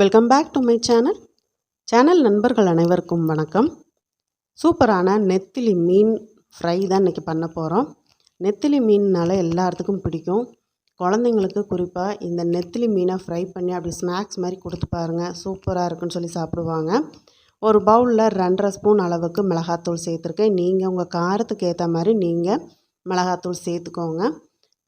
Welcome back to my channel channel நண்பர்கள் அனைவருக்கும் வணக்கம். சூப்பரான நெத்திலி மீன் ஃப்ரை தான் இன்றைக்கி பண்ண போகிறோம் நெத்திலி மீன்னால எல்லாத்துக்கும் பிடிக்கும். குழந்தைங்களுக்கு குறிப்பாக இந்த நெத்திலி மீனை ஃப்ரை பண்ணி அப்படி ஸ்நாக்ஸ் மாதிரி கொடுத்து பாருங்கள் சூப்பராக இருக்குன்னு சொல்லி சாப்பிடுவாங்க. ஒரு பவுலில் ரெண்டரை ஸ்பூன் அளவுக்கு மிளகாத்தூள் சேர்த்துருக்கேன். நீங்கள் உங்கள் காரத்துக்கு ஏற்ற மாதிரி நீங்கள் மிளகாத்தூள் சேர்த்துக்கோங்க.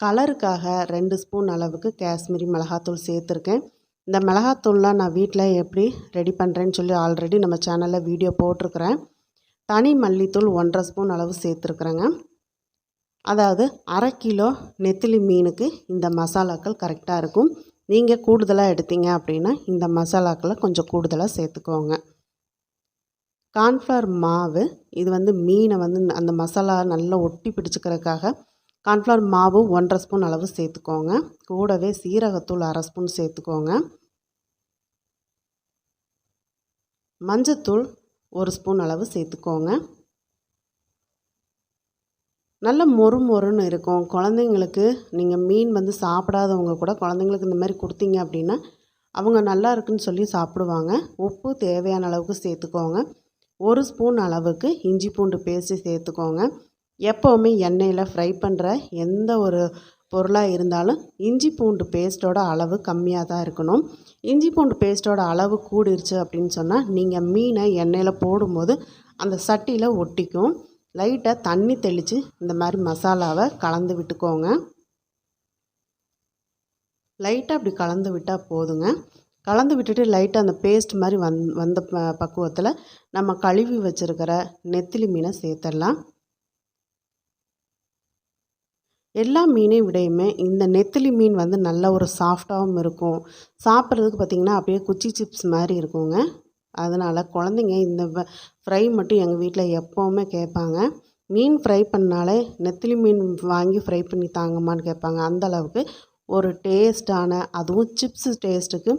கலருக்காக ரெண்டு ஸ்பூன் அளவுக்கு காஷ்மீரி மிளகாத்தூள் சேர்த்துருக்கேன். இந்த மிளகாத்தூள்லாம் நான் வீட்டில் எப்படி ரெடி பண்ணுறேன்னு சொல்லி ஆல்ரெடி நம்ம சேனலில் வீடியோ போட்டிருக்கிறேன். தனி மல்லித்தூள் ஒன்றரை ஸ்பூன் அளவு சேர்த்துருக்குறேங்க. அதாவது அரை கிலோ நெத்திலி மீனுக்கு இந்த மசாலாக்கள் கரெக்டாக இருக்கும். நீங்கள் கூடுதலாக எடுத்தீங்க அப்படின்னா இந்த மசாலாக்களை கொஞ்சம் கூடுதலாக சேர்த்துக்கோங்க. கார்ன்ஃப்ளவர் மாவு இது வந்து மீனை வந்து அந்த மசாலா நல்லா ஒட்டி பிடிச்சிக்கிறதுக்காக கார்ன்ஃப்ளவர் மாவு ஒன்றரை ஸ்பூன் அளவு சேர்த்துக்கோங்க. கூடவே சீரகத்தூள் அரை ஸ்பூன் சேர்த்துக்கோங்க. மஞ்சத்தூள் ஒரு ஸ்பூன் அளவு சேர்த்துக்கோங்க. நல்ல மொறு மொறுன்னு இருக்கும். குழந்தைங்களுக்கு நீங்கள் மீன் வந்து சாப்பிடாதவங்க கூட குழந்தைங்களுக்கு இந்த மாதிரி கொடுத்தீங்க அப்படின்னா அவங்க நல்லா இருக்குன்னு சொல்லி சாப்பிடுவாங்க. உப்பு தேவையான அளவுக்கு சேர்த்துக்கோங்க. ஒரு ஸ்பூன் அளவுக்கு இஞ்சி பூண்டு பேஸ்ட்டு சேர்த்துக்கோங்க. எப்போவுமே எண்ணெயில் ஃப்ரை பண்ணுற எந்த ஒரு பொருளாக இருந்தாலும் இஞ்சி பூண்டு பேஸ்ட்டோட அளவு கம்மியாக தான் இருக்கணும். இஞ்சி பூண்டு பேஸ்ட்டோட அளவு கூடிருச்சு அப்படின்னு சொன்னால் நீங்கள் மீனை எண்ணெயில் போடும்போது அந்த சட்டியில் ஒட்டிக்கும். லைட்டாக தண்ணி தெளித்து இந்த மாதிரி மசாலாவை கலந்து விட்டுக்கோங்க. லைட்டாக அப்படி கலந்து விட்டால் போதுங்க. கலந்து விட்டுட்டு லைட்டாக அந்த பேஸ்ட் மாதிரி வந் வந்த ப பக்குவத்தில் நம்ம கழுவி வச்சுருக்கிற நெத்திலி மீனை சேர்த்துடலாம். எல்லா மீனை விடையுமே இந்த நெத்திலி மீன் வந்து நல்ல ஒரு சாஃப்டாகவும் இருக்கும். சாப்பிட்றதுக்கு பார்த்திங்கன்னா அப்படியே குச்சி சிப்ஸ் மாதிரி இருக்குங்க. அதனால் குழந்தைங்க இந்த ஃப்ரை மட்டும் எங்கள் வீட்டில் எப்போவுமே கேட்பாங்க. மீன் ஃப்ரை பண்ணாலே நெத்திலி மீன் வாங்கி ஃப்ரை பண்ணி தாங்கம்மான்னு கேட்பாங்க. அந்த அளவுக்கு ஒரு டேஸ்டான அதுவும் சிப்ஸு டேஸ்ட்டுக்கு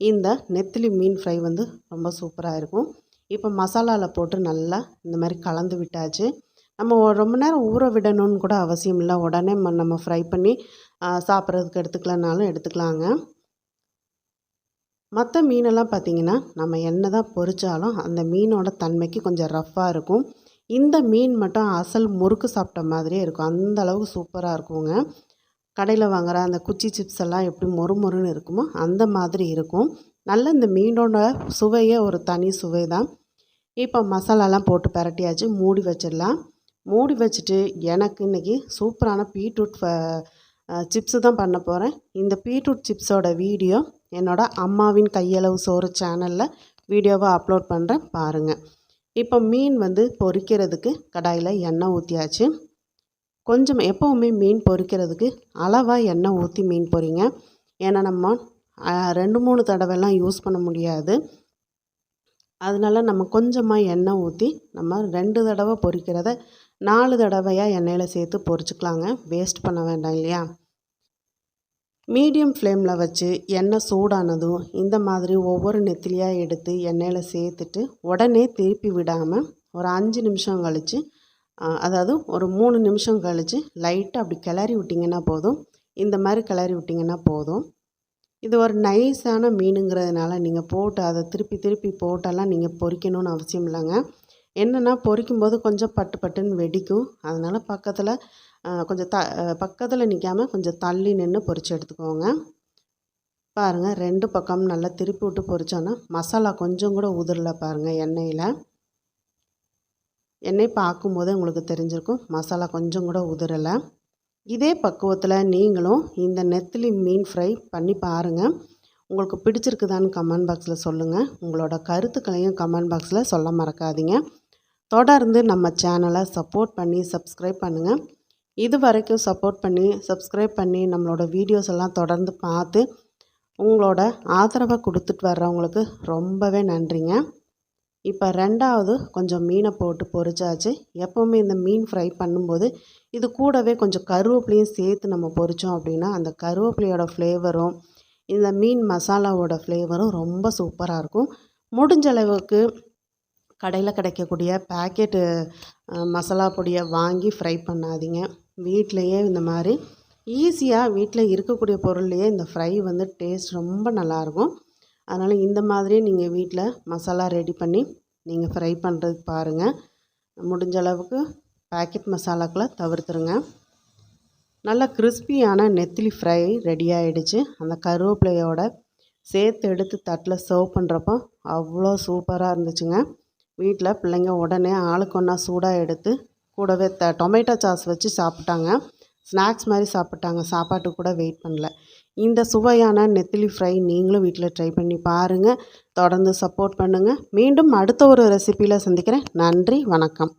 இந்த நெத்திலி மீன் ஃப்ரை வந்து ரொம்ப சூப்பராக இருக்கும். இப்போ மசாலாவில் போட்டு நல்லா இந்த மாதிரி கலந்து விட்டாச்சு. நம்ம ரொம்ப நேரம் ஊற விடணும்னு கூட அவசியம் இல்லை. உடனே நம்ம ஃப்ரை பண்ணி சாப்பிட்றதுக்கு எடுத்துக்கலனாலும் எடுத்துக்கலாங்க. மற்ற மீனெல்லாம் பார்த்திங்கன்னா நம்ம என்ன தான் பொறிச்சாலும் அந்த மீனோட தன்மைக்கு கொஞ்சம் ரஃப்பாக இருக்கும். இந்த மீன் மட்டும் அசல் முறுக்கு சாப்பிட்ட மாதிரியே இருக்கும். அந்த அளவுக்கு சூப்பராக இருக்குங்க. கடையில் வாங்குகிற அந்த குச்சி சிப்ஸ் எல்லாம் எப்படி மொறு மொறுன்னு இருக்குமோ அந்த மாதிரி இருக்கும். நல்ல இந்த மீனோட சுவையே ஒரு தனி சுவை தான் இப்போ மசாலாலாம் போட்டு பரட்டியாச்சு மூடி வச்சிடலாம். மூடி வச்சுட்டு எனக்கு இன்றைக்கி சூப்பரான பீட்ரூட் சிப்ஸு தான் பண்ண போகிறேன் இந்த பீட்ரூட் சிப்ஸோட வீடியோ என்னோடய அம்மாவின் கையளவு சோறு சேனலில் வீடியோவை அப்லோட் பண்ணுறேன் பாருங்கள் இப்போ மீன் வந்து பொரிக்கிறதுக்கு கடாயில் எண்ணெய் ஊற்றியாச்சு கொஞ்சம் எப்போவுமே மீன் பொரிக்கிறதுக்கு அளவாக எண்ணெய் ஊற்றி மீன் பொரிங்க ஏன்னா நம்ம ரெண்டு மூணு தடவைலாம் யூஸ் பண்ண முடியாது. அதனால் நம்ம கொஞ்சமாக எண்ணெய் ஊற்றி நம்ம ரெண்டு தடவை பொரிக்கிறத நாலு தடவையாக எண்ணெயில் சேர்த்து பொரிச்சுக்கலாங்க. வேஸ்ட் பண்ண வேண்டாம் இல்லையா? மீடியம் ஃப்ளேமில் வச்சு எண்ணெய் சூடானதும் இந்த மாதிரி ஒவ்வொரு நெத்திலியாக எடுத்து எண்ணெயில் சேர்த்துட்டு உடனே திருப்பி விடாமல் ஒரு அஞ்சு நிமிஷம் கழித்து அதாவது ஒரு மூணு நிமிஷம் கழித்து லைட்டாக அப்படி கிளறி விட்டிங்கன்னா போதும். இந்த மாதிரி கிளறி விட்டிங்கன்னா போதும். இது ஒரு நைஸான மீனுங்கிறதுனால நீங்கள் போட்டு அதை திருப்பி திருப்பி போட்டெல்லாம் நீங்கள் பொறிக்கணும்னு அவசியம் இல்லைங்க. என்னென்னா பொறிக்கும்போது கொஞ்சம் பட்டு பட்டுன்னு வெடிக்கும். அதனால் பக்கத்தில் கொஞ்சம் த பக்கத்தில் நிற்காமல் கொஞ்சம் தள்ளி நின்று பொரித்து எடுத்துக்கோங்க. பாருங்கள் ரெண்டு பக்கம் நல்லா திருப்பி விட்டு பொரித்தோன்னா மசாலா கொஞ்சம் கூட உதிரல பாருங்கள் எண்ணெயில். எண்ணெய் பார்க்கும்போதே உங்களுக்கு தெரிஞ்சிருக்கும். மசாலா கொஞ்சம் கூட உதிரலை. இதே பக்குவத்தில் நீங்களும் இந்த நெத்திலி மீன் ஃப்ரை பண்ணி பாருங்கள் உங்களுக்கு பிடிச்சிருக்குதான்னு கமெண்ட் பாக்ஸில் சொல்லுங்கள் உங்களோட கருத்துக்களையும் கமெண்ட் பாக்ஸில் சொல்ல மறக்காதீங்க. தொடர்ந்து நம்ம சேனலை சப்போர்ட் பண்ணி சப்ஸ்கிரைப் பண்ணுங்கள் இது வரைக்கும் சப்போர்ட் பண்ணி சப்ஸ்கிரைப் பண்ணி நம்மளோட வீடியோஸ் எல்லாம் தொடர்ந்து பார்த்து உங்களோட ஆதரவை கொடுத்துட்டு வர்றவங்களுக்கு ரொம்பவே நன்றிங்க. இப்போ ரெண்டாவது கொஞ்சம் மீனை போட்டு பொரிச்சாச்சு. எப்போவுமே இந்த மீன் ஃப்ரை பண்ணும்போது இது கூடவே கொஞ்சம் கருவேப்பிலையும் சேர்த்து நம்ம பொரித்தோம் அப்படின்னா அந்த கருவேப்பிலையோட ஃப்ளேவரும் இந்த மீன் மசாலாவோட ஃப்ளேவரும் ரொம்ப சூப்பராக இருக்கும். முடிஞ்ச அளவுக்கு கடையில் கிடைக்கக்கூடிய பேக்கெட்டு மசாலா பொடியை வாங்கி ஃப்ரை பண்ணாதீங்க. வீட்டிலையே இந்த மாதிரி ஈஸியாக வீட்டில் இருக்கக்கூடிய பொருள்லையே இந்த ஃப்ரை வந்து டேஸ்ட் ரொம்ப நல்லாயிருக்கும் அதனால் இந்த மாதிரியே நீங்கள் வீட்டில் மசாலா ரெடி பண்ணி நீங்கள் ஃப்ரை பண்ணுறது பாருங்கள் முடிஞ்ச அளவுக்கு பாக்கெட் மசாலாக்களை தவிர்த்துருங்க. நல்லா கிறிஸ்பியான நெத்திலி ஃப்ரை ரெடி ஆகிடுச்சு அந்த கருவேப்பிலையோட சேர்த்து எடுத்து தட்டில் சர்வ் பண்ணுறப்போ அவ்வளோ சூப்பராக இருந்துச்சுங்க. வீட்டில் பிள்ளைங்க உடனே ஆளுக்கு ஒன்றா சூடாக எடுத்து கூடவே த டொமேட்டோ சாஸ் வச்சு சாப்பிட்டாங்க. ஸ்நாக்ஸ் மாதிரி சாப்பிட்டாங்க. சாப்பாட்டு கூட வெயிட் பண்ணல. இந்த சுவையான நெத்திலி ஃப்ரை நீங்களும் வீட்டில் ட்ரை பண்ணி பாருங்கள் தொடர்ந்து சப்போர்ட் பண்ணுங்கள் மீண்டும் அடுத்த ஒரு ரெசிப்பியில் சந்திக்கிறேன். நன்றி. வணக்கம்.